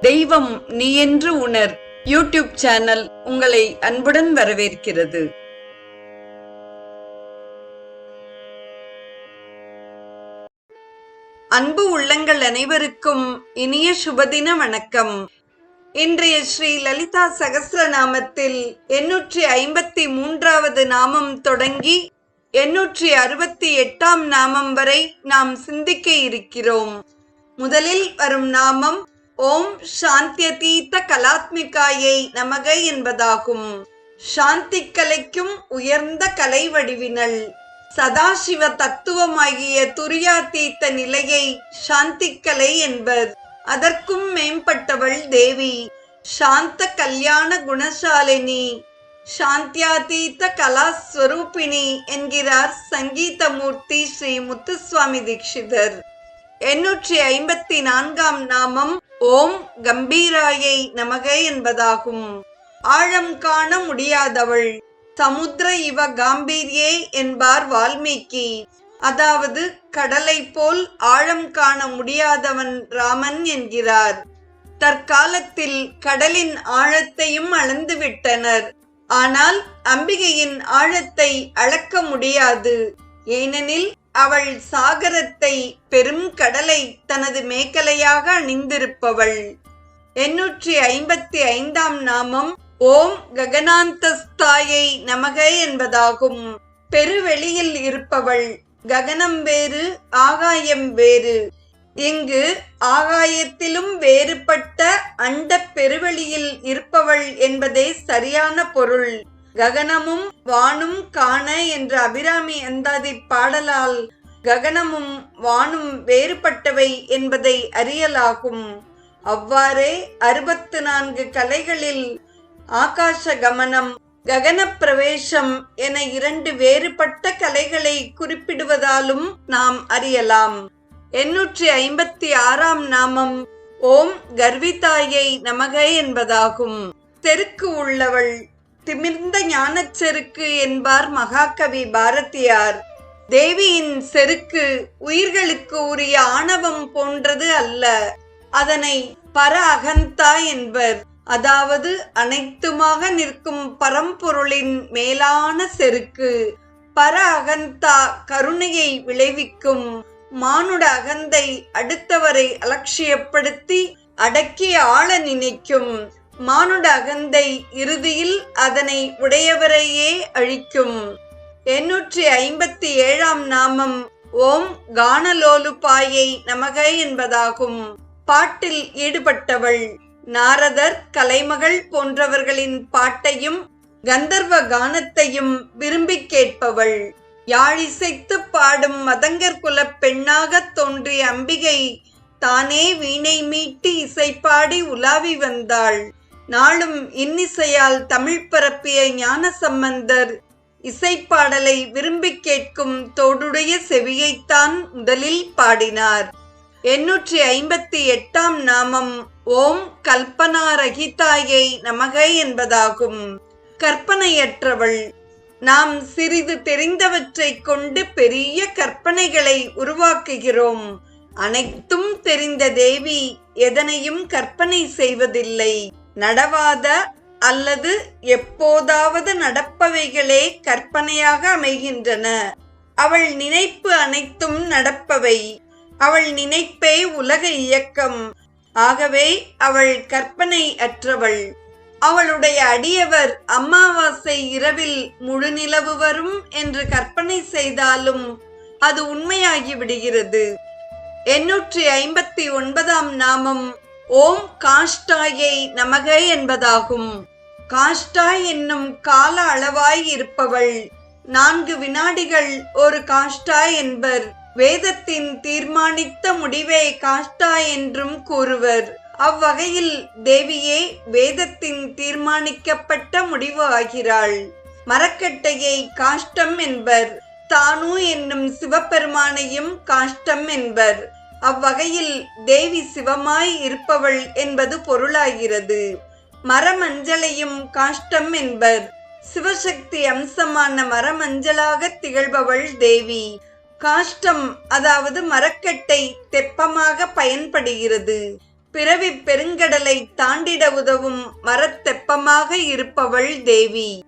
தெய்வம் நீ என்று உணர். யூடியூப் சேனல் உங்களை அன்புடன் வரவேற்கிறது. அன்பு உள்ளங்கள் அனைவருக்கும் இனிய சுபதின வணக்கம். இன்றைய ஸ்ரீ லலிதா சகஸ்ரநாமத்தில் எண்ணூற்றி ஐம்பத்தி மூன்றாவது நாமம் தொடங்கி எண்ணூற்றி அறுபத்தி எட்டாம் நாமம் வரை நாம் சிந்திக்க இருக்கிறோம். முதலில் வரும் நாமம் ஓம் சாந்தியதீத்த கலாத்மிகாயை நமக என்பதாகும். சாந்தி கலைக்கும் உயர்ந்த கலை வடிவினள். சதாசிவ தத்துவமாகிய துரியாதீத்த நிலையை சாந்தி கலை என்பர். அதற்கும் மேம்பட்டவள் தேவி. சாந்த கல்யாண குணசாலினி. சாந்தியாதீத்த கலாஸ்வரூபிணி என்கிறார் சங்கீதமூர்த்தி ஸ்ரீ முத்துசுவாமி தீட்சிதர். எண்ணூற்றி ஐம்பத்தி நான்காம் நாமம் ஓம் கம்பீராயை நமக என்பதாகும். ஆழம் காண முடியாதவள் சமுத்திர இவ காம்பீரியே என்பார் வால்மீகி. அதாவது கடலை போல் ஆழம் காண முடியாதவன் ராமன் என்கிறார். தற்காலத்தில் கடலின் ஆழத்தையும் அளந்து விட்டனர் ஆனால் அம்பிகையின் ஆழத்தை அளக்க முடியாது. ஏனெனில் அவள் சாகரத்தை பெரும் கடலை தனது மேக்கலையாக அணிந்திருப்பவள். எண்ணூற்றி ஐம்பத்தி ஐந்தாம் நாமம் ஓம் ககனாந்தஸ்தாயை நமக என்பதாகும். பெருவெளியில் இருப்பவள் ககனம் வேறு ஆகாயம் வேறு. இங்கு ஆகாயத்திலும் வேறுபட்ட அண்ட பெருவெளியில் இருப்பவள் என்பதே சரியான பொருள். ககனமும் வானும் காண என்ற அபிராமி அந்தாதி பாடலால் ககனமும் வானும் வேறுபட்டவை என்பதை அறியலாகும். அவ்வாறே அறுபத்து நான்கு கலைகளில் ஆகாச கமனம் ககன பிரவேசம் என இரண்டு வேறுபட்ட கலைகளை குறிப்பிடுவதாலும் நாம் அறியலாம். எண்ணூற்றி ஐம்பத்தி ஆறாம் நாமம் ஓம் கர்விதாயை நமக என்பதாகும். தெருக்கு உள்ளவள் திமிர்ந்த ஞானச் செருக்கு என்பார் மகாகவி பாரதியார். தேவியின் செருக்கு உயிர்களுக்கு உரிய ஆணவம் போன்றது அல்ல. அதனை பர அகந்தா என்பர். அதாவது அனைத்துமாக நிற்கும் பரம்பொருளின் மேலான செருக்கு. பர அகந்தா கருணையை விளைவிக்கும் மானுட அகந்தை அடுத்தவரை அலட்சியப்படுத்தி அடக்கி ஆள நினைக்கும். மானுட அகந்தை இறுதியில் அதனை உடையவரையே அழிக்கும். எண்ணூற்றி ஐம்பத்தி ஏழாம் நாமம் ஓம் கானலோலுபாயை நமக என்பதாகும். பாட்டில் ஈடுபட்டவள் நாரதர் கலைமகள் போன்றவர்களின் பாட்டையும் கந்தர்வ கானத்தையும் விரும்பி கேட்பவள். யாழிசைத்து பாடும் மதங்கர் குல பெண்ணாகத் தோன்றிய அம்பிகை தானே வீணை மீட்டி இசைப்பாடி உலாவி வந்தாள். நாளும் இன்னிசையால் தமிழ் பரப்பிய ஞான சம்பந்தர் இசைப்பாடலை விரும்பி கேட்கும் தோடுடைய செவியைத்தான் முதலில் பாடினார். எண்ணூற்றி ஐம்பத்தி எட்டாம் நாமம் ஓம் கல்பனா ரகிதாயை நமக என்பதாகும். கற்பனையற்றவள் நாம் சிறிது தெரிந்தவற்றை கொண்டு பெரிய கற்பனைகளை உருவாக்குகிறோம். அனைத்தும் தெரிந்த தேவி எதனையும் கற்பனை செய்வதில்லை. நடவாத அல்லது எப்போதாவது நடப்பவைகளே கற்பனையாக அமைகின்றன. அவள் நினைப்பு அனைத்தும் நடப்பவை. அவள் நினைப்பே உலக இயக்கம். ஆகவே அவள் கற்பனை அற்றவள். அவளுடைய அடியவர் அமாவாசை இரவில் முழு நிலவு வரும் என்று கற்பனை செய்தாலும் அது உண்மையாகி விடுகிறது எண்ணூற்றி ஐம்பத்தி ஒன்பதாம் நாமம் ஓம் காஷ்டாயை நமக என்பதாகும். காஷ்டாய் என்னும் கால அளவாய் இருப்பவள். நான்கு வினாடிகள் ஒரு காஷ்டாய் என்பர். வேதத்தின் தீர்மானித்த முடிவே காஷ்டா என்றும் கூறுவர். அவ்வகையில் தேவியே வேதத்தின் தீர்மானிக்கப்பட்ட முடிவு ஆகிறாள். மரக்கட்டையை காஷ்டம் என்பர். தானு என்னும் சிவபெருமானையும் காஷ்டம் என்பர். அவ்வகையில் தேவி சிவமாய் இருப்பவள் என்பது பொருளாகிறது. மரமஞ்சளையும் காஷ்டம் என்பர். சிவசக்தி அம்சமான மரமஞ்சளாக திகழ்பவள் தேவி. காஷ்டம் அதாவது மரக்கட்டை தெப்பமாக பயன்படுகிறது. பிறவி பெருங்கடலை தாண்டிட உதவும் மரத்தெப்பமாக இருப்பவள் தேவி.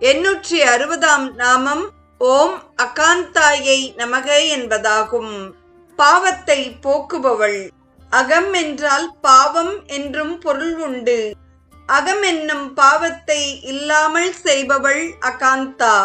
எண்ணூற்றி அறுபதாம் நாமம் ஓம் அகாந்தாயை நமக என்பதாகும். பாவத்தை போக்குபவள். அகம் என்றால் பாவம் என்றும் பொருள் உண்டு. அகம் என்னும் பாவத்தை இல்லாமல் செய்பவள் அகாந்தா.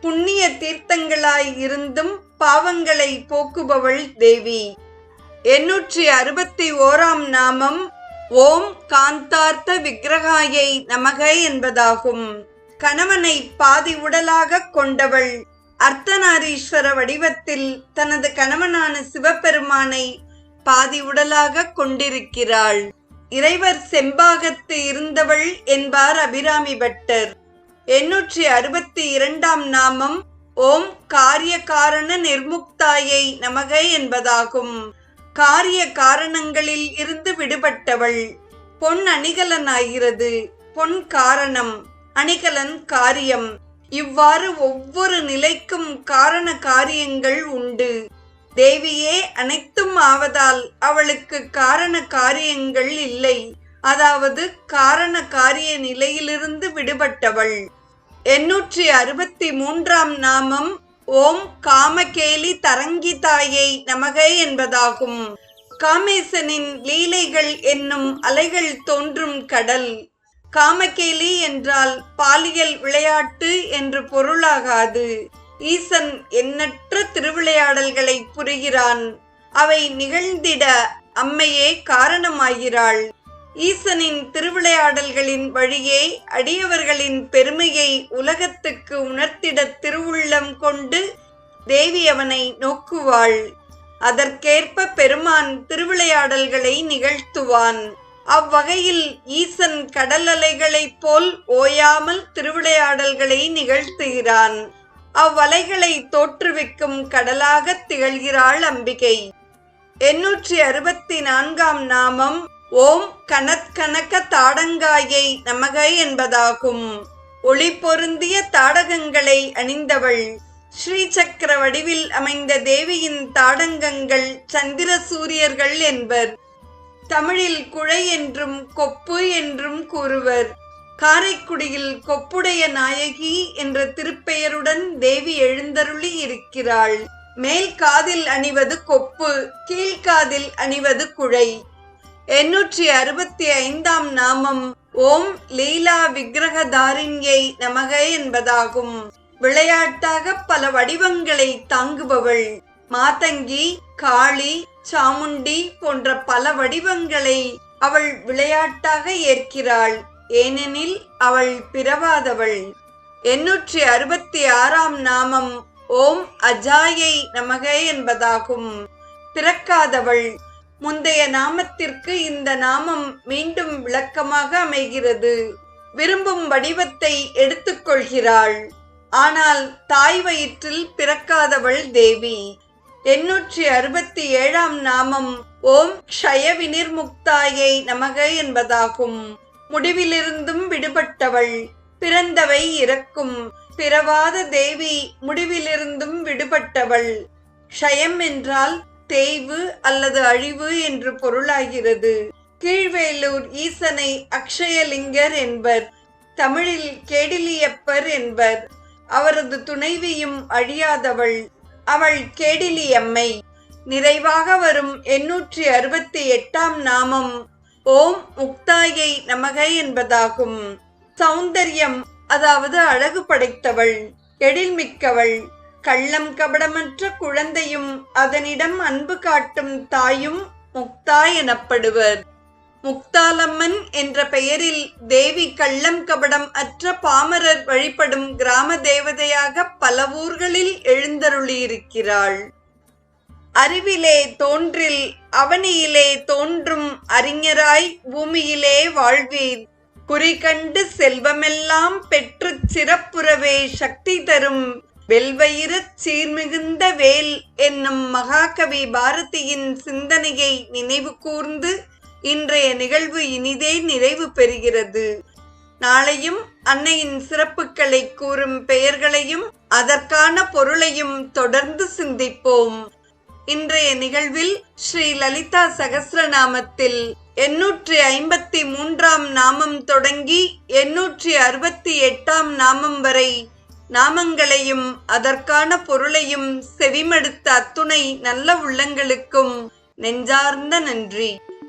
புண்ணிய தீர்த்தங்களாய் இருந்தும் பாவங்களை போக்குபவள் தேவி. எண்ணூற்றி அறுபத்தி ஓராம் நாமம் ஓம் காந்தார்த்த விக்கிரகாயை நமக என்பதாகும். கணவனை பாதி உடலாக கொண்டவள். அர்த்தநாரீஸ்வர வடிவத்தில் தனது கணவனான சிவபெருமானை பாதி உடலாக கொண்டிருக்கிறாள். இறைவர் செம்பாகத்து இருந்தவள் என்பார் அபிராமி பட்டர். எண்ணூற்றி அறுபத்தி இரண்டாம் நாமம் ஓம் காரிய காரண நிர்முக்தாயை நமக என்பதாகும். காரிய காரணங்களில் இருந்து விடுபட்டவள். பொன் அணிகலன் ஆகிறது பொன் காரணம். அணிகலன் காரியம். இவ்வாறு ஒவ்வொரு நிலைக்கும் காரண காரியங்கள் உண்டு. தேவியே அனைத்தும் ஆவதால் அவளுக்கு காரண காரியங்கள் இல்லை. அதாவது காரண காரிய நிலையிலிருந்து விடுபட்டவள். எண்ணூற்றி அறுபத்தி மூன்றாம் நாமம் ஓம் காமகேலி தரங்கி தாயை நமகை என்பதாகும். காமேசனின் லீலைகள் என்னும் அலைகள் தோன்றும் கடல். காமகேலி என்றால் பாலியல் விளையாட்டு என்று பொருளாகாது. ஈசன் எண்ணற்ற திருவிளையாடல்களை புரிகிறான். அவை நிகழ்ந்திட அம்மையே காரணமாகிறாள். ஈசனின் திருவிளையாடல்களின் வழியே அடியவர்களின் பெருமையை உலகத்துக்கு உணர்த்திட திருவுள்ளம் கொண்டு தேவி அவனை நோக்குவாள். அதற்கேற்ப பெருமான் திருவிளையாடல்களை நிகழ்த்துவான். அவ்வகையில் ஈசன் கடல் அலைகளைப் போல் ஓயாமல் திருவிளையாடல்களை நிகழ்த்துகிறான். அவ்வலைகளை தோற்றுவிக்கும் கடலாக திகழ்கிறாள் அம்பிகை. எண்ணூற்றி அறுபத்தி நான்காம் நாமம் ஓம் கனத்கனக தாடங்காயை நமக என்பதாகும். ஒளி பொருந்திய தாடகங்களை அணிந்தவள். ஸ்ரீசக்கர வடிவில் அமைந்த தேவியின் தாடங்கங்கள் சந்திர சூரியர்கள் என்பர். தமிழில் குழை என்றும் கொப்பு என்றும் கூறுவர். காரைக்குடியில் கொப்புடைய நாயகி என்ற திருப்பெயருடன் தேவி எழுந்தருளி இருக்கிறாள். மேல் காதில் அணிவது கொப்பு கீழ்காதில் அணிவது குழை. எண்ணூற்றி அறுபத்தி ஐந்தாம் நாமம் ஓம் லீலா விக்கிரகதாரிண்யை நமக என்பதாகும். விளையாட்டாக பல வடிவங்களை தாங்குபவள். மாதங்கி காளி சாமுண்டி போன்ற பல வடிவங்களை அவள் விளையாட்டாக ஏற்கிறாள். ஏனெனில் அவள் பிறவாதவள். எண்ணூற்றி அறுபத்தி ஆறாம் நாமம் ஓம் அஜாயை நமகே என்பதாகும். பிறக்காதவள். முந்தைய நாமத்திற்கு இந்த நாமம் மீண்டும் விளக்கமாக அமைகிறது. விரும்பும் வடிவத்தை எடுத்துக்கொள்கிறாள். ஆனால் தாய் வயிற்றில் பிறக்காதவள் தேவி. எண்ணூற்றி அறுபத்தி ஏழாம் நாமம் ஓம் க்ஷய வினிர்முக்தாயை நமக என்பதாகும். முடிவிலிருந்தும் விடுபட்டவள் பிறந்தவை இறக்கும் பிறவாத தேவி முடிவிலிருந்தும் விடுபட்டவள். க்ஷயம் என்றால் தேய்வு அல்லது அழிவு என்று பொருளாகிறது. கீழ்வேலூர் ஈசனை அக்ஷயலிங்கர் என்பர் தமிழில் கேடிலியப்பர் என்பர். அவரது துணைவியும் அழியாதவள். அவள் கேடிலியம்மை நிறைவாக வரும் எண்ணூற்றி அறுபத்தி எட்டாம் நாமம். ஓம் முக்தாயை நமக என்பதாகும். சௌந்தர்யம் அதாவது அழகு படைத்தவள் எழில்மிக்கவள் கள்ளம் கபடமற்ற குழந்தையும் அதனிடம் அன்பு காட்டும் தாயும் முக்தா எனப்படுவர். முக்தாலம்மன் என்ற பெயரில் தேவி கள்ளம் கபடம் அற்ற பாமரர் வழிபடும் கிராம தேவதையாக பல ஊர்களில் எழுந்தருளியிருக்கிறாள். அறிவிலே தோன்றில் அவனியிலே தோன்றும் அறிஞராய் பூமியிலே வாழ்வீர். குறிகண்டு செல்வமெல்லாம் பெற்று சிறப்புறவே சக்தி தரும் வெல்வயிறு சீர்மிகுந்த வேல் என்னும் மகாகவி பாரதியின் சிந்தனையை நினைவு கூர்ந்து இன்றைய நிகழ்வு இனிதே நிறைவு பெறுகிறது. நாளையும் அன்னையின் சிறப்புகளை கூறும் பெயர்களையும் அதற்கான பொருளையும் தொடர்ந்து சிந்திப்போம். இன்றைய நிகழ்வில் ஸ்ரீ லலிதா சகசிரநாமத்தில் எண்ணூற்றி ஐம்பத்தி மூன்றாம் நாமம் தொடங்கி எண்ணூற்றி அறுபத்தி எட்டாம் நாமம் வரை நாமங்களையும் அதற்கான பொருளையும் செவிமடுத்த அத்துணை நல்ல உள்ளங்களுக்கும் நெஞ்சார்ந்த நன்றி.